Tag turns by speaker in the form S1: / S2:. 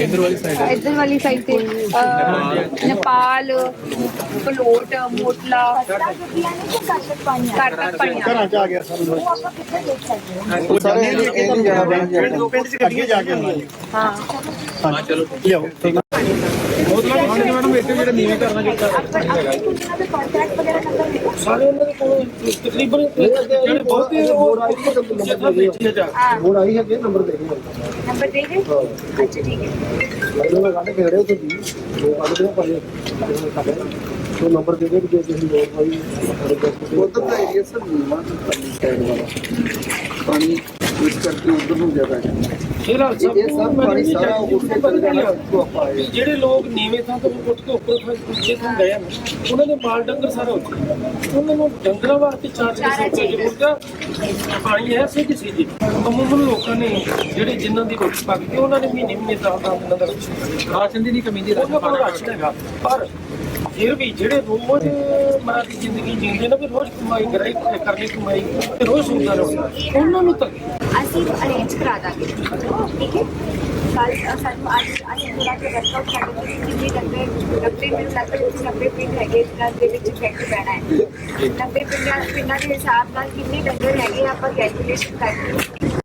S1: ਇਧਰ ਵਾਲੀ ਸਾਈਡ
S2: ਇੱਧਰ ਵਾਲੀ ਸਾਈਡ ਤੇ ਅਹ, ਨੇਪਾਲ ਪਲੋਟ ਮੋਟਲਾ ਘਰ ਤੱਕ ਪਾਣੀ ਆ
S3: ਚ ਆ ਗਿਆ ਸਾਨੂੰ
S1: ਉਹ
S3: ਸਾਰੇ
S1: ਜਾਂਦੇ
S3: ਇਹ ਨਹੀਂ ਜਾਣਾ ਪਿੰਡ ਪਿੰਡ ਚ ਅੱਗੇ ਜਾ ਕੇ
S2: ਹਾਂ।
S1: ਹਾਂ ਚਲੋ।
S3: ਲਿਆਓ
S1: ਮੈਡਮ ਇੱਥੇ ਜਿਹੜੇ ਨੀਵੇਂ ਕਰਨਾ ਚਾਹੀਦਾ
S4: ਸਾਰੇ ਉਹਨਾਂ ਦੇ ਕੋਲ ਤਕਰੀਬਨ ਜਿਹੜੇ ਬਹੁਤੇ ਉਹ ਜਥਾ ਵੇਚਿਆ ਜਾ
S3: ਹੁਣ ਆਈ ਹੈ। ਕਿ ਨੰਬਰ ਦੇ ਦਿਓ
S2: ਨੰਬਰ ਦੇ ਦੇ? ਅੱਛਾ ਠੀਕ ਹੈ।
S3: ਮੈਨੂੰ ਮੈਂ ਕੱਢ ਕੇ ਖੜੇ ਤੇ ਜੀ ਉਹ ਕੱਢ ਦੇ ਪਰ ਉਹ ਨੰਬਰ ਦੇ ਦੇ ਜੇ ਤੁਸੀਂ ਲੋੜ ਹੋਈ ਉਧਰ ਦਾ ਏਰੀਆ ਸਰ ਵਾਲਾ। ਪਾਣੀ ਇਸ ਕਰਕੇ ਉਧਰ ਨੂੰ ਜ਼ਿਆਦਾ ਜਾਂਦਾ
S4: ਫਿਲਹਾਲ ਸਭ
S3: ਇਹ ਸਭ ਪਾਣੀ ਸਾਰਾ ਉੱਥੇ ਚੱਲ ਜਾਣਾ
S4: ਜਿਹੜੇ ਲੋਕ ਨੀਵੇਂ ਥਾਂ ਤੋਂ ਉੱਠ ਕੇ ਉੱਪਰ ਥਾਂ ਉੱਚੇ ਥਾਂ ਗਏ ਨੇ ਉਹਨਾਂ ਦੇ ਮਾਲ ਡੰਗਰ ਸਾਰਾ ਉੱਚੇ ਉਹਨਾਂ ਨੂੰ ਡੰਗਰਾਂ ਵਾਸਤੇ ਚਾਰ ਚੀਜ਼ਾਂ ਸੌਕੇ ਜ਼ਰੂਰਤ ਪਾਣੀ ਹੈ ਸੇ ਕਿਸੇ ਦੀ ਅਮੂਮਨ ਲੋਕਾਂ ਨੇ ਜਿਹੜੇ ਜਿਨ੍ਹਾਂ ਦੀ ਰੋਟੀ ਪੱਕਦੀ ਉਹਨਾਂ ਨੇ ਮਹੀਨੇ ਮਹੀਨੇ ਦਾ ਦਾ ਉਹਨਾਂ ਦਾ ਰਾਸ਼ਨ
S1: ਦੀ ਨਹੀਂ ਕਮੀ ਦੀ
S4: ਰਾਸ਼ਨ ਹੈਗਾ। ਪਰ ਫਿਰ ਵੀ ਜਿਹੜੇ ਰੋਜ਼ ਮਾਂ ਦੀ ਜ਼ਿੰਦਗੀ ਜੀਂਦੇ ਨੇ ਵੀ ਰੋਜ਼ ਕਮਾਈ ਕਰਾਈ ਕਰਨੀ ਕਮਾਈ ਤੇ ਰੋਜ਼ ਸੁਣਦਾ ਰਹੋ। ਉਹਨਾਂ ਨੂੰ ਤਾਂ
S2: ਅਸੀਂ ਅਰੇਂਜ ਕਰਾ ਦਾਂਗੇ। ਠੀਕ ਹੈ? ਕੱਲ ਸਾਨੂੰ ਅੱਜ ਅੱਜ ਥੋੜਾ ਜਿਹਾ ਵਰਕਆਊਟ ਕੋਲ ਕਿੰਨੇ ਡੱਬੇ ਡੱਬੇ ਮੈਨੂੰ ਲੱਗਦਾ ਕਿ 90 ਪਿੰਡ ਹੈਗੇ ਜਿਨ੍ਹਾਂ ਦੇ ਵਿੱਚ ਇਫੈਕਟ ਪੈਣਾ ਹੈ। 90 ਪਿੰਡਾਂ ਪਿੰਡਾਂ ਦੇ ਹਿਸਾਬ ਨਾਲ ਕਿੰਨੇ ਡੰਗਰ ਹੈਗੇ ਆਪਾਂ ਕੈਲਕੂਲੇਸ਼ਨ ਕਰਕੇ।